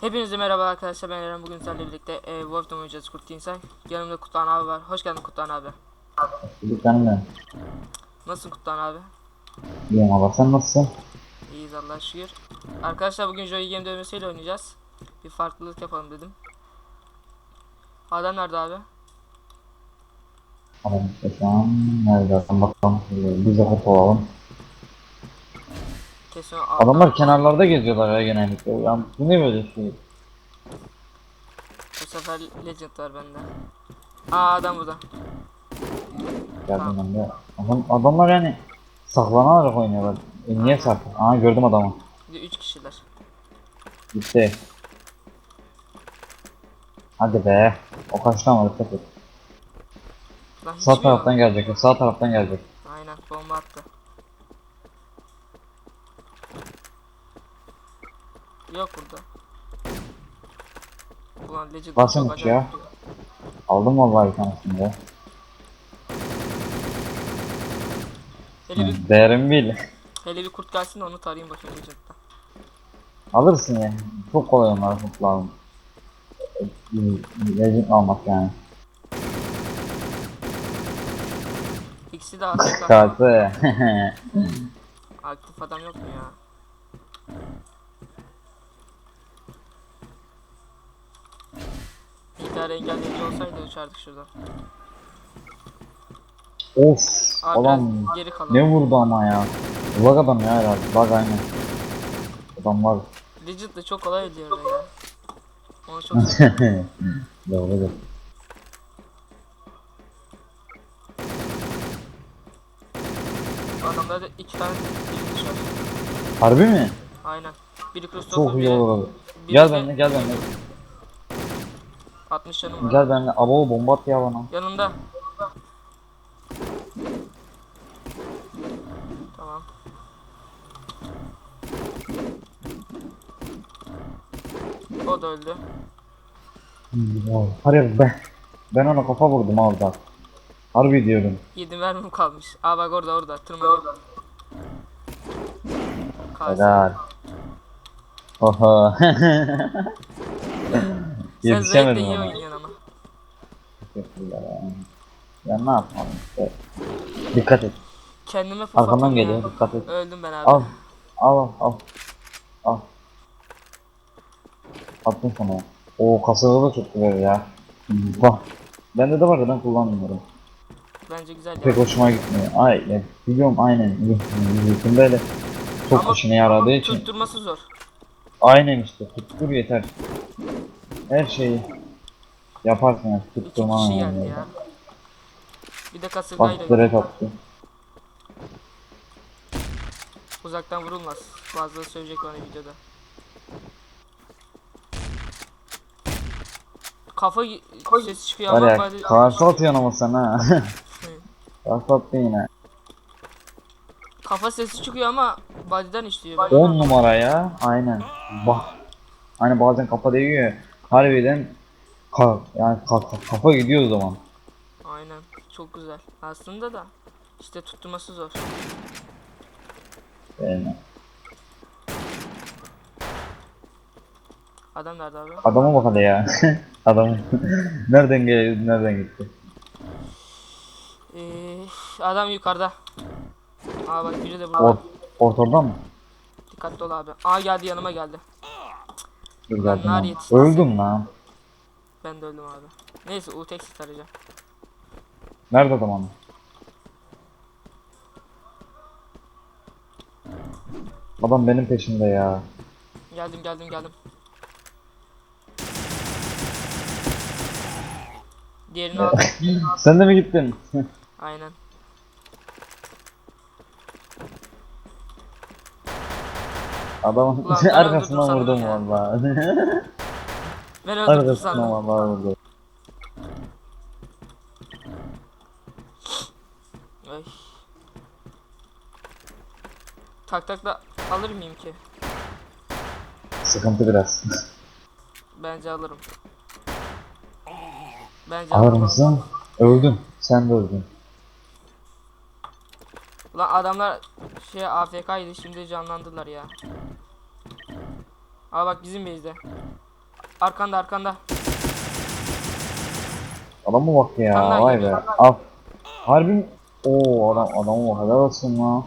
Hepinize merhaba arkadaşlar ben Eren bugün sizlerle birlikte e, Wolf'tan oynayacağız Kurt Team'say. Yanımda Kutlan abi var. Hoş geldin Kutlan abi. Bir tane ben. Nasılsın Kutlan abi? İyiyim abla sen nasılsın? İyiyiz Allah'a şükür. Arkadaşlar bugün Joy Game dövmesiyle oynayacağız. Bir farklılık yapalım dedim. Adam nerede abi? Adam şu an nerede bakalım. Biz de hep olalım. Kesin o- Adamlar kenarlarda geziyorlar ya genellikle. Ya bu ne böyle şey? Bu sefer Legend var bende. Aa adam burada. Geldim ben de. Adam, adamlar yani saklanarak oynuyorlar. E, niye saklan? Aa gördüm adamı. Bir de 3 kişiler. Gitti. Hadi be. O kaçtan var Sağ taraftan gelecek. Sağ taraftan gelecek. Aynen bomba attı. Yok burada. Ulan Legend Basın çok uç ya. Aldım vallahi bir tanesini de. Hele bir, Değerimi bil. hele bir kurt gelsin de onu tarayayım bakayım Legend'da. Alırsın ya. Çok kolay onlar lazım. Legend almak yani. İkisi de aktif, Kalsı. aktif adam yok mu ya? İntihar engelleyici olsaydı uçardık şuradan. of. Abi Adam biraz geri kalalım. ne vurdu ama ya. Bak adam ya herhalde. Bak aynen. Adam var. Legend de çok kolay ediyor öyle ya. Onu çok. Doğrudur. Adamlarda iki tane bilmiş var. Harbi mi? Aynen. Biri Christopher Çok iyi biri, olur. biri Gel de benimle gel benimle. 60 yanım var. Gel benimle. Abo bomba at ya bana. Yanında. Tamam. O da öldü. Hayır be. Ben ona kafa vurdum orada. Harbi diyorum. 7 mermim kalmış. Aa bak orada orada tırmanıyor. Kalsın. Helal. Oha. Sen zevkle Yetişemedim iyi ama. oynuyorsun ama. Teşekkürler ya. Ya ne yapalım işte. Dikkat et. Kendime fıf Arkamdan geliyor. Dikkat et. Öldüm ben abi. Al. Al al. Al. Attım sana. O kasada da çok güzel ya. Bak. Bende de var da ben kullanmıyorum. Bence güzel Pek ya. hoşuma gitmiyor. Ay ya, biliyorum aynen. Yüzümde öyle çok Ama işine yaradığı için. Tutturması zor. Aynen işte. Tuttur yeter. Her şeyi yaparsın ya. İki Tutturman kişi geldi ya. Bir de kasırgayla Bak direkt attı. uzaktan vurulmaz. Bazıları söyleyecek bana videoda. Kafa sesi çıkıyor Var ama ya body- karşı atıyorsun ama sen ha. karşı attın yine. kafa sesi çıkıyor ama body'den işliyor. Ben 10 numara ya. Aynen. Bak. Hani bazen kafa değiyor. Harbiden ka yani ka ka- kafa gidiyor o zaman. Aynen. Çok güzel. Aslında da işte tutturması zor. Yani. Adam nerede abi? Adama bak hadi ya. Adam nereden geliyor, nereden gitti? Ee, adam yukarıda. Aa bak biri de burada. Or ortadan mı? Dikkatli ol abi. Aa geldi yanıma geldi. Dur yetişti. Öldüm lan. Ben de öldüm abi. Neyse U-Texit arayacağım. Nerede adam ama? Adam benim peşimde ya. Geldim geldim geldim. Diğerini al. Sen de mi gittin? Aynen. Adamın Ulan ben arkasından öldürdüm vurdum sandım valla. Ben öldürdüm arkasından sandım. valla vurdum. Ay. Tak tak da alır mıyım ki? Sıkıntı biraz. Bence alırım. Bence alırım. mısın? Öldün. Sen de öldün. Ulan adamlar şey AFK'ydı şimdi canlandılar ya. Aa bak bizim base'de. Arkanda arkanda. Adama bak ya Senden vay be. geliyor. Al. Harbi? Oo adam adama bak helal olsun lan.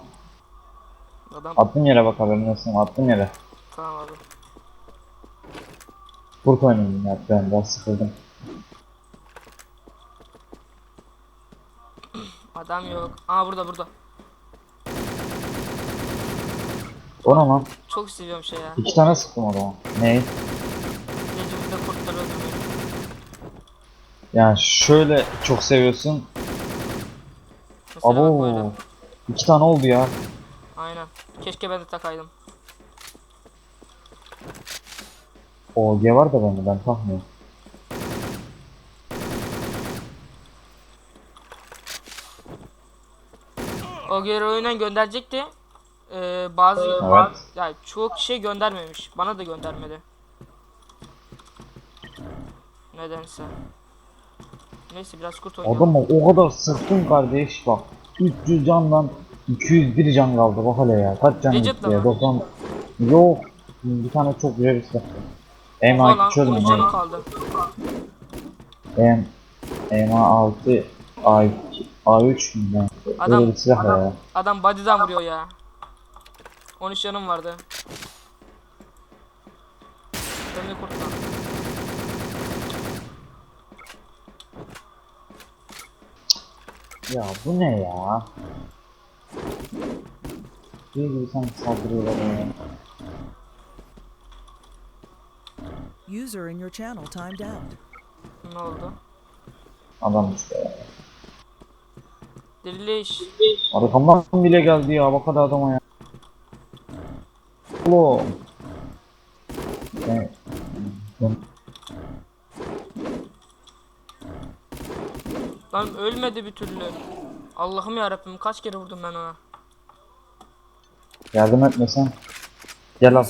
Adam. Attım yere bak haberin olsun attım yere. Tamam abi. Kurt oynayayım ya ben daha sıkıldım. Adam yok. Aa burada burada. O ne lan? Çok seviyorum şey ya. İki tane sıktım adama. Ne? Gecemizde kurtları öldürmeyi. Yani şöyle çok seviyorsun. Mesela böyle. Abo. İki tane oldu ya. Aynen. Keşke ben de takaydım. O G var da bende ben takmıyorum. O geri oyundan gönderecekti. Ee, bazı Evet. yani çoğu kişiye göndermemiş. Bana da göndermedi. Nedense. Neyse biraz kurt oynayalım. Adama o kadar sıktım kardeş bak. 300 candan 201 can kaldı bak hele ya. Kaç can gitti ya? mi? 90 Yok. Bir tane çok güzel bir silah. M2 çözüm 13 canım kaldı. M M6 A2 A3 mü? Adam- Öyle bir silah adam- ya. Adam body'den vuruyor ya. 13 canım vardı. Beni kurtar. Ya bu ne ya? Bir gibi sanki saldırıyorlar ya. User in your channel timed out. Ne oldu? Adam işte ya. Diriliş. Arkamdan bile geldi ya bak hadi adama ya. Oğlum. Lan ölmedi bir türlü. Allah'ım ya Rabbim kaç kere vurdum ben ona. yardım etmesen. Gel al.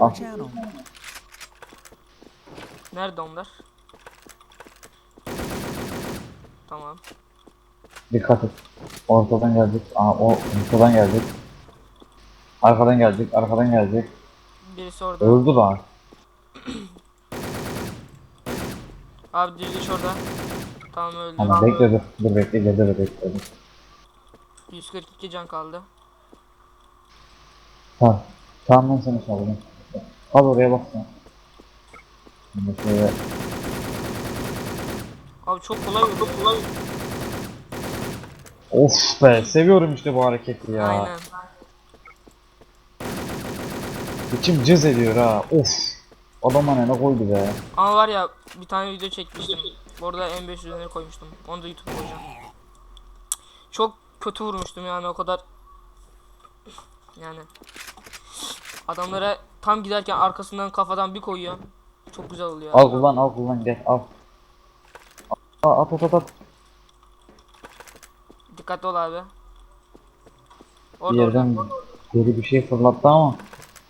Al. Nerede onlar? Tamam. Dikkat et. Ortadan geldik. Aa o ortadan geldik. Arkadan geldik. Arkadan geldik. Birisi orada. Öldü lan. Abi diriliş orada. Tamam öldü. Ama bekle dur. Dur bekle dur bekle. dur. 142 can kaldı. Tamam. Tamam ben seni sağladım. Al oraya bak sen. Şimdi şöyle Abi çok kolay vurdu. Kolay. Of be seviyorum işte bu hareketi ya. Aynen. İçim cız ediyor ha. Of. Adam ne koydu be. Ama var ya bir tane video çekmiştim. Orada M500 üzerine koymuştum. Onu da YouTube koyacağım. Çok kötü vurmuştum yani o kadar. Yani. Adamlara tam giderken arkasından kafadan bir koyuyor. Çok güzel oluyor. Al kullan al kullan gel al. Al, At at at at. Dikkatli ol abi. Bir Orada orada. yerden geri bir şey fırlattı ama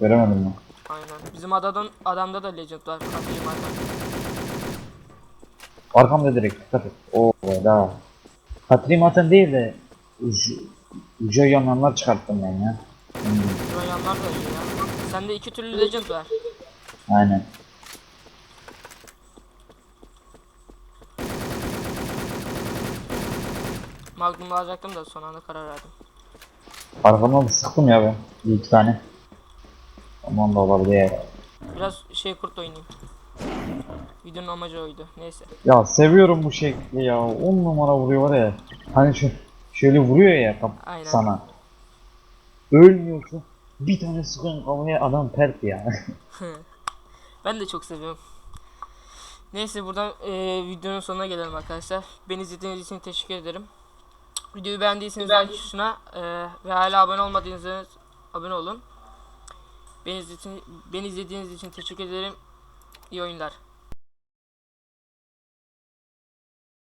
göremedim ben. Aynen. Bizim adamdan adamda da legend var. Adam. Arkamda direkt dikkat et. Oo da. Katrim atan değil de uca yananlar çıkarttım ben ya. Yanlar da iyi ya. Sende iki türlü legend var. aynen. Magnum alacaktım da son anda karar verdim. Arkamdan da sıktım ya ben. Bir iki tane. Aman da olabilir. Biraz şey kurt oynayayım. Videonun amacı oydu. Neyse. Ya seviyorum bu şekli ya. 10 numara vuruyor var ya. Hani şu şöyle vuruyor ya kap Aynen. sana. Ölmüyorsun. Bir tane sıkın kafaya adam pert ya. Ben de çok seviyorum. Neyse buradan eee, videonun sonuna gelelim arkadaşlar. Beni izlediğiniz için teşekkür ederim. Videoyu beğendiyseniz like tuşuna eee, ve hala abone olmadıysanız abone olun. Beni izlediğiniz, için teşekkür ederim. İyi oyunlar.